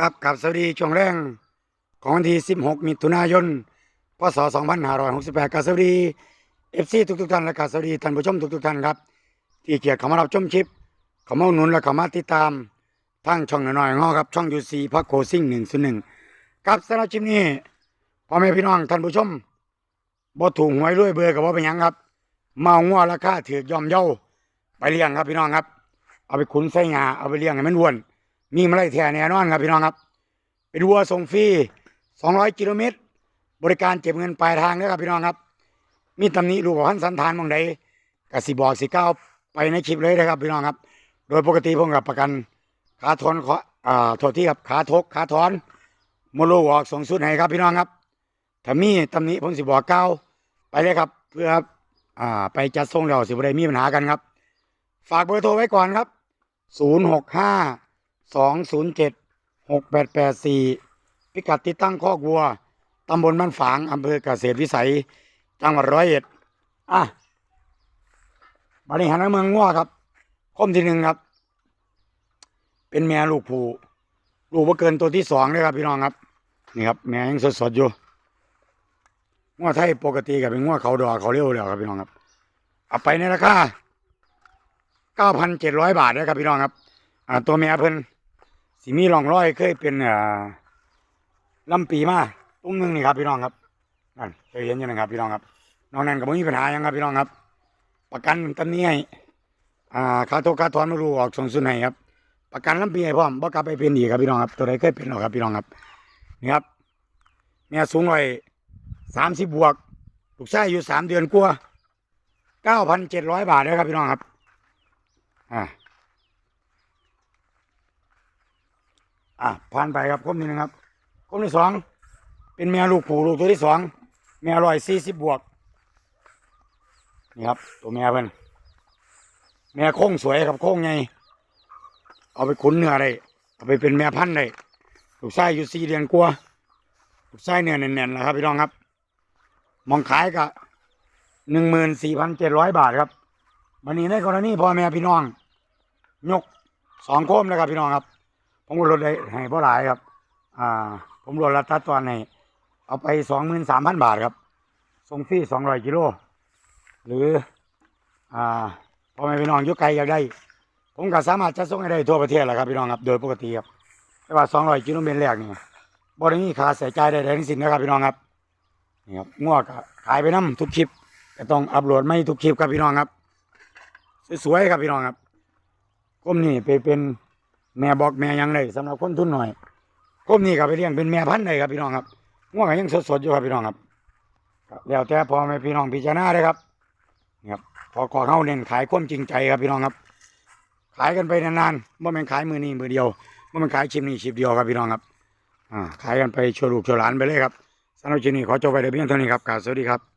ครับกับสวัสดีช่วงแรงของวันที่ 16 มิถุนายน พศ 2568กับสวัสดี FC ทุกทุกๆท่านและกับสวัสดีท่านผู้ชมทุกทุกๆท่านครับ ที่เกียรติเข้ามารับชมคลิปเข้ามาหนุนและเข้ามาติดตามทางช่องหน้อยๆของเราครับช่องยูซีพักโคซิ่ง101ครับสำหรับคลิปนี้พ่อแม่พี่น้องท่านผู้ชมบ่ถูกหวยรวยเบอร์กับว่าเป็นยังครับ เมางัวราคาถือยอมเย้าไปเลี้ยงครับพี่น้องครับ เอาไปขุนใส่งาเอาไปเลี้ยงให้มันวน มีมาไล่แท้แน่นอนครับพี่น้องครับ เป็นวัวส่งฟรี200 กิโลเมตร บริการเก็บเงินปลายทางนะครับพี่น้องครับ มีตำหนิลูกของท่นสันทานมองใดกสิบอกสิก้าวไปในคลิปเลยนะครับพี่น้องครับ โดยปกติผมกับประกันขาทอนขออ่าโทษที่ครับขาทกขาถอนโมโลออกส่งสุดให้ครับพี่น้องครับถ้ามีตำหนิผมสิบอกก้าวไปเลยครับ เพื่ออ่าไปจัดส่งเราสิบ่ได้มีปัญหากันครับ ฝากเบอร์โทรไว้ก่อนครับ 0 2 0 7 6 8 8 4 พิกัดติดตั้งคอกวัว ตำบลบ้านฝาง อำเภอเกษตรวิสัย จังหวัดร้อยเอ็ด อะบริหารเมืองง้อครับคมที่หนึ่งครับ เป็นแม่ลูกผูลูกว่าเกินตัวที่สองเลยครับพี่น้องครับ นี่ครับ แม่ยังสดๆอยู่ง้อไทยปกติกับเป็นง้อเขาดอเขาเรียวแล้วครับพี่น้องครับ เอาไปในราคาเก้าพันเจ็ดร้อยบาทนะครับพี่น้องครับ อ่า ตัวแม่เพิ่น สีมีร่องรอยเคยเป็นอ่าลำปีมาตุ้มหนึงนี่ครับพี่น้องครับนั่นเคยเห็นอยู่นะครับพี่น้องครับน้อกนั้นก็ไม่มีปัญหายังครับพี่น้องครับ ประกันตำหนี้ให้อ่าค่าโทษค่าถอนไม่รู้ออกส่งสุนให้ครับ ประกันลำปีให้พร้อมบ่กลับไปเป็นอีกครับพี่น้องครับ ตัวใดเคยเป็นหรอครับพี่น้องครับนี่ครับแม่สูงร้อยสามสิบบวกลูกชายอยู่สามเดือนกว่าเก้าพันเจ็ดร้อยบาทนะครับพี่น้องครับอ่า อะผ่านไปครับคมที่หนึ่งครับคมที่สองเป็นแม่ลูกผูลูกตัวที่สองแม่ร้อยสี่สิบบวกนี่ครับ ตัวแม่เพิ่นแม่โค้งสวยครับโค้งไงเอาไปขุนเนื้อได้เอาไปเป็นแม่พันธุ์ได้ลูกไส้อยู่สี่เดือนกว่าลูกไส้เนื้อแน่นๆนะครับพี่น้องครับ มองขายก็หนึ่งหมื่นสี่พันเจ็ดร้อยบาทครับวันนี้ในกรณีพ่อแม่พี่น้อง ยกสองโคมนะครับพี่น้องครับ ผมก็ลดได้ให้พราะหลายครับ อ่า ผมลดราคาตอนให้เอาไปสองหมื่นสามพันบาทครับส่งฟรีสองร้อยกิโลหรือ อ่าพ่อแม่พี่น้องอยุไกลอยากได้ ผมก็สามารถจะส่งให้ได้ทั่วประเทศแหละครับพี่น้องครับ โดยปกติครับแต่ว่าสองร้อยกิโลเมตรแรกนี่บริมีค่าใส่ใจายใดๆทั้งสิ้นนะครับพี่น้องครับนี่ครับงวกขายไปน้ำทุกคลิปก็ต้องอัปโหลดไม่ทุกคลิปครับพี่น้องครับ สวยๆครับพี่น้องครับก้มนี่ไปเป็น แม่บอกแม่ยังเลยสำหรับคนทุนหน่อยก้มนี่ก็ไปเลี้ยงเป็นแม่พันธุ์เลยครับพี่น้องครับง่วงยังสดๆอยู่ครับพี่น้องครับแล้วแต่พอแม่พี่น้องพิจารณาเลยครับนี่ครับพอขอเข้าเน้นขายความจริงใจครับพี่น้องครับ ขายกันไปนานๆเมื่อมันขายมือนี้มือเดียวเมื่อมันขายชิมนี้ชิมเดียวครับพี่น้องครับอ่าขายกันไปชวลูกชั่วหลานไปเลยครับสำหรับชิมนี้ขอจบไปแต่เพียงเท่านี้ครับกาบสวัสดีครับ